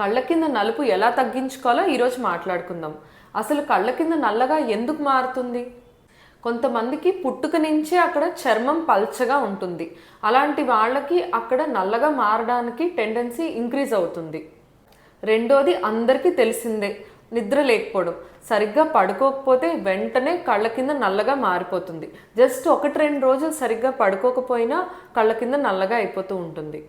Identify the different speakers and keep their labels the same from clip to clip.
Speaker 1: కళ్ళ కింద నలుపు ఎలా తగ్గించుకోవాలో ఈరోజు మాట్లాడుకుందాం. అసలు కళ్ళ కింద నల్లగా ఎందుకు మారుతుంది? కొంతమందికి పుట్టుక నుంచే అక్కడ చర్మం పల్చగా ఉంటుంది. అలాంటి వాళ్ళకి అక్కడ నల్లగా మారడానికి టెండెన్సీ ఇంక్రీజ్ అవుతుంది. రెండోది అందరికీ తెలిసిందే నిద్ర లేకపోవడం. సరిగ్గా పడుకోకపోతే వెంటనే కళ్ళ కింద నల్లగా మారిపోతుంది. జస్ట్ ఒకటి రెండు రోజులు సరిగ్గా పడుకోకపోయినా కళ్ళ కింద నల్లగా అయిపోతూ ఉంటుంది.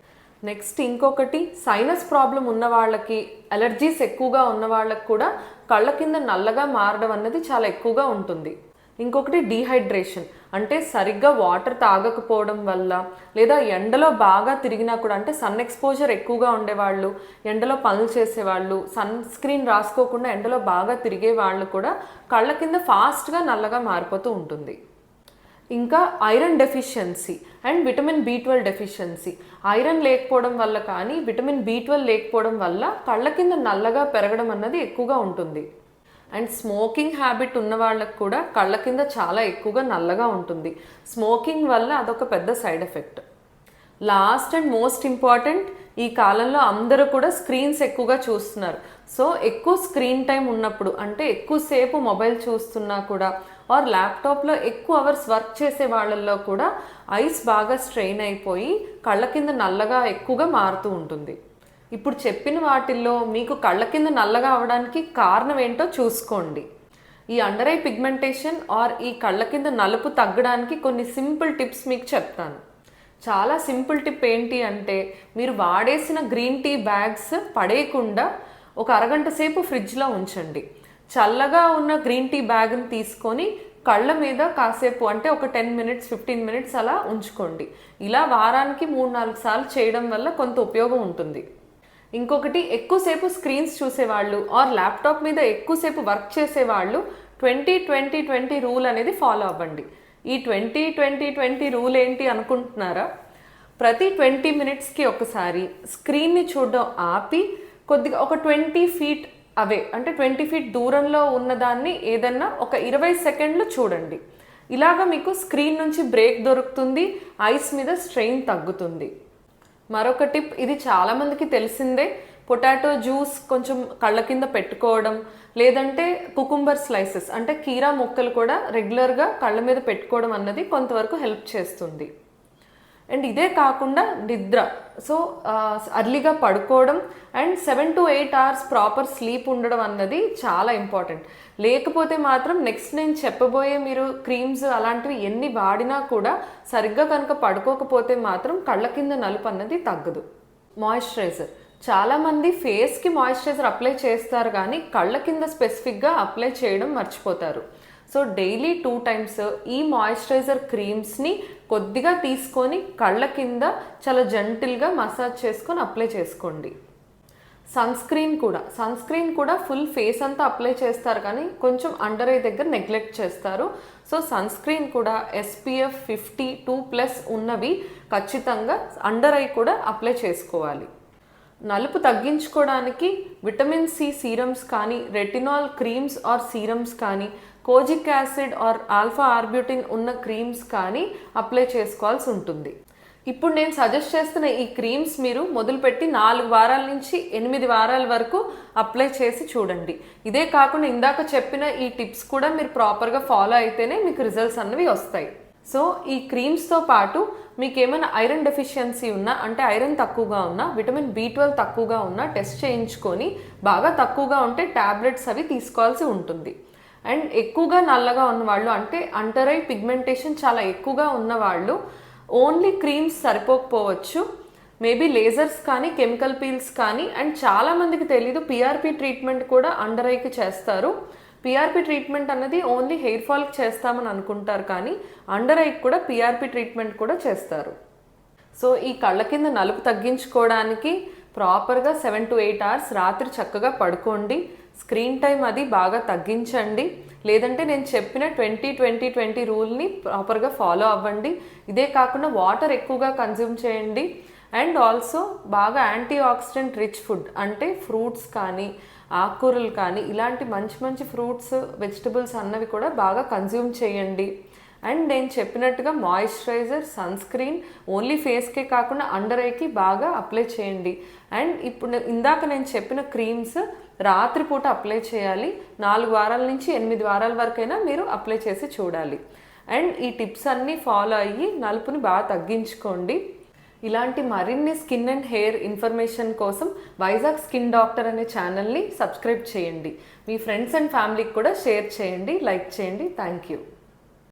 Speaker 1: నెక్స్ట్ ఇంకొకటి సైనస్ ప్రాబ్లం ఉన్న వాళ్ళకి అలర్జీస్ ఎక్కువగా ఉన్న వాళ్ళకి కూడా కళ్ళ కింద నల్లగా మారడం అన్నది చాలా ఎక్కువగా ఉంటుంది. ఇంకొకటి డీహైడ్రేషన్ అంటే సరిగ్గా వాటర్ తాగకపోవడం వల్ల లేదా ఎండలో బాగా తిరిగినా కూడా అంటే సన్ ఎక్స్పోజర్ ఎక్కువగా ఉండేవాళ్ళు ఎండలో పనులు చేసేవాళ్ళు సన్ స్క్రీన్ రాసుకోకుండా ఎండలో బాగా తిరిగే వాళ్ళు కూడా కళ్ళ కింద ఫాస్ట్గా నల్లగా మారిపోతూ ఉంటుంది. ఇంకా iron deficiency and vitamin B twelve deficiency. Iron లేకపోవడం వల్ల కానీ విటమిన్ బి ట్వెల్వ్ లేకపోవడం వల్ల కళ్ళ కింద నల్లగా పెరగడం అన్నది ఎక్కువగా ఉంటుంది. అండ్ స్మోకింగ్ హ్యాబిట్ ఉన్న వాళ్ళకి కూడా కళ్ళ కింద చాలా ఎక్కువగా నల్లగా ఉంటుంది. స్మోకింగ్ వల్ల అదొక పెద్ద side effect. Last and most important ఈ కాలంలో అందరూ కూడా స్క్రీన్స్ ఎక్కువగా చూస్తున్నారు. సో ఎక్కువ స్క్రీన్ టైం ఉన్నప్పుడు అంటే ఎక్కువసేపు మొబైల్ చూస్తున్నా కూడా ఆర్ ల్యాప్టాప్లో ఎక్కువ అవర్స్ వర్క్ చేసే వాళ్ళల్లో కూడా ఐస్ బాగా స్ట్రెయిన్ అయిపోయి కళ్ళ కింద నల్లగా ఎక్కువగా మారుతూ ఉంటుంది. ఇప్పుడు చెప్పిన వాటిల్లో మీకు కళ్ళ కింద నల్లగా అవడానికి కారణం ఏంటో చూసుకోండి. ఈ అండర్ ఐ పిగ్మెంటేషన్ ఆర్ ఈ కళ్ళ కింద నలుపు తగ్గడానికి కొన్ని సింపుల్ టిప్స్ మీకు చెప్తాను. చాలా సింపుల్ టిప్ ఏంటి అంటే మీరు వాడేసిన గ్రీన్ టీ బ్యాగ్స్ పడేయకుండా ఒక అరగంట సేపు ఫ్రిడ్జ్లో ఉంచండి. చల్లగా ఉన్న గ్రీన్ టీ బ్యాగ్ని తీసుకొని కళ్ళ మీద కాసేపు అంటే ఒక టెన్ మినిట్స్ ఫిఫ్టీన్ మినిట్స్ అలా ఉంచుకోండి. ఇలా వారానికి మూడు నాలుగు సార్లు చేయడం వల్ల కొంత ఉపయోగం ఉంటుంది. ఇంకొకటి ఎక్కువసేపు స్క్రీన్స్ చూసేవాళ్ళు ఆర్ ల్యాప్టాప్ మీద ఎక్కువసేపు వర్క్ చేసేవాళ్ళు ట్వంటీ ట్వంటీ ట్వంటీ రూల్ అనేది ఫాలో అవ్వండి. ఈ ట్వంటీ ట్వంటీ ట్వంటీ రూల్ ఏంటి అనుకుంటున్నారా? ప్రతి ట్వంటీ మినిట్స్కి ఒకసారి స్క్రీన్ని చూడడం ఆపి కొద్దిగా ఒక ట్వంటీ ఫీట్ అవే అంటే ట్వంటీ ఫీట్ దూరంలో ఉన్నదాన్ని ఏదన్నా ఒక ఇరవై సెకండ్లు చూడండి. ఇలాగ మీకు స్క్రీన్ నుంచి బ్రేక్ దొరుకుతుంది ఐస్ మీద స్ట్రెయిన్ తగ్గుతుంది. మరొక టిప్ ఇది చాలామందికి తెలిసిందే పొటాటో జ్యూస్ కొంచెం కళ్ళ కింద పెట్టుకోవడం లేదంటే కుకుంబర్ స్లైసెస్ అంటే కీరా ముక్కలు కూడా రెగ్యులర్గా కళ్ళ మీద పెట్టుకోవడం అన్నది కొంతవరకు హెల్ప్ చేస్తుంది. అండ్ ఇదే కాకుండా నిద్ర. సో అర్లీగా పడుకోవడం and seven to eight hours proper sleep ఉండడం అన్నది చాలా ఇంపార్టెంట్ లేకపోతే మాత్రం నెక్స్ట్ నేను చెప్పబోయే మీరు క్రీమ్స్ అలాంటివి ఎన్ని వాడినా కూడా సరిగ్గా కనుక పడుకోకపోతే మాత్రం కళ్ళ కింద నలుపు అన్నది తగ్గదు. మాయిశ్చరైజర్ చాలామంది ఫేస్కి మాయిశ్చరైజర్ అప్లై చేస్తారు కానీ కళ్ళ కింద స్పెసిఫిక్గా అప్లై చేయడం మర్చిపోతారు. సో డైలీ టూ టైమ్స్ ఈ మాయిశ్చరైజర్ క్రీమ్స్ని కొద్దిగా తీసుకొని కళ్ళ కింద చాలా జెంటిల్గా మసాజ్ చేసుకొని అప్లై చేసుకోండి. సన్ స్క్రీన్ కూడా సన్ స్క్రీన్ కూడా ఫుల్ ఫేస్ అంతా అప్లై చేస్తారు కానీ కొంచెం అండర్ ఐ దగ్గర నెగ్లెక్ట్ చేస్తారు. సో సన్ స్క్రీన్ కూడా ఎస్పీఎఫ్ ఫిఫ్టీ టూ ప్లస్ ఉన్నవి ఖచ్చితంగా అండర్ ఐ కూడా అప్లై చేసుకోవాలి. నలుపు తగ్గించుకోవడానికి విటమిన్ సి సీరమ్స్ కానీ రెటినాల్ క్రీమ్స్ ఆర్ సీరమ్స్ కానీ kojic acid or alpha arbutin ఉన్న క్రీమ్స్ కానీ అప్లై చేసుకోవాల్సి ఉంటుంది. ఇప్పుడు నేను సజెస్ట్ చేస్తున్న ఈ క్రీమ్స్ మీరు మొదలుపెట్టి నాలుగు వారాల నుంచి ఎనిమిది వారాల వరకు అప్లై చేసి చూడండి. ఇదే కాకుండా ఇందాక చెప్పిన ఈ టిప్స్ కూడా మీరు ప్రాపర్గా ఫాలో అయితేనే మీకు రిజల్ట్స్ అన్నవి వస్తాయి. సో ఈ క్రీమ్స్తో పాటు మీకు ఏమైనా ఐరన్ డెఫిషియన్సీ ఉన్నా అంటే ఐరన్ తక్కువగా ఉన్నా విటమిన్ బి ట్వెల్వ్ తక్కువగా ఉన్నా టెస్ట్ చేయించుకొని బాగా తక్కువగా ఉంటే ట్యాబ్లెట్స్ అవి తీసుకోవాల్సి ఉంటుంది. అండ్ ఎక్కువగా నల్లగా ఉన్నవాళ్ళు అంటే అండర్ ఐ పిగ్మెంటేషన్ చాలా ఎక్కువగా ఉన్నవాళ్ళు ఓన్లీ క్రీమ్స్ సరిపోకపోవచ్చు. మేబీ లేజర్స్ కానీ కెమికల్ పీల్స్ కానీ అండ్ చాలామందికి తెలీదు పిఆర్పి ట్రీట్మెంట్ కూడా అండర్ ఐకి చేస్తారు. పిఆర్పి ట్రీట్మెంట్ అన్నది ఓన్లీ హెయిర్ ఫాల్కి చేస్తామని అనుకుంటారు కానీ అండర్ ఐకి కూడా పిఆర్పి ట్రీట్మెంట్ కూడా చేస్తారు. సో ఈ కళ్ళ కింద నలుపు తగ్గించుకోవడానికి ప్రాపర్గా సెవెన్ టు ఎయిట్ అవర్స్ రాత్రి చక్కగా పడుకోండి. స్క్రీన్ టైం అది బాగా తగ్గించండి. లేదంటే నేను చెప్పిన ట్వంటీ ట్వంటీ ట్వంటీ రూల్ని ప్రాపర్గా ఫాలో అవ్వండి. ఇదే కాకుండా వాటర్ ఎక్కువగా కన్జ్యూమ్ చేయండి. అండ్ ఆల్సో బాగా యాంటీ ఆక్సిడెంట్ రిచ్ ఫుడ్ అంటే ఫ్రూట్స్ కానీ ఆకుకూరలు కానీ ఇలాంటి మంచి మంచి ఫ్రూట్స్ వెజిటబుల్స్ అన్నవి కూడా బాగా కన్జ్యూమ్ చేయండి. అండ్ నేను చెప్పినట్టుగా మాయిశ్చరైజర్ సన్ స్క్రీన్ ఓన్లీ ఫేస్కే కాకుండా అండర్ ఐకి బాగా అప్లై చేయండి. అండ్ ఇప్పుడు ఇందాక నేను చెప్పిన క్రీమ్స్ రాత్రిపూట అప్లై చేయాలి. నాలుగు వారాల నుంచి ఎనిమిది వారాల వరకైనా మీరు అప్లై చేసి చూడాలి. అండ్ ఈ టిప్స్ అన్నీ ఫాలో అయ్యి నలుపుని బాగా తగ్గించుకోండి. ఇలాంటి మరిన్ని స్కిన్ అండ్ హెయిర్ ఇన్ఫర్మేషన్ కోసం వైజాగ్ స్కిన్ డాక్టర్ అనే ఛానల్ని సబ్స్క్రైబ్ చేయండి. మీ ఫ్రెండ్స్ అండ్ ఫ్యామిలీకి కూడా షేర్ చేయండి లైక్ చేయండి. Thank you.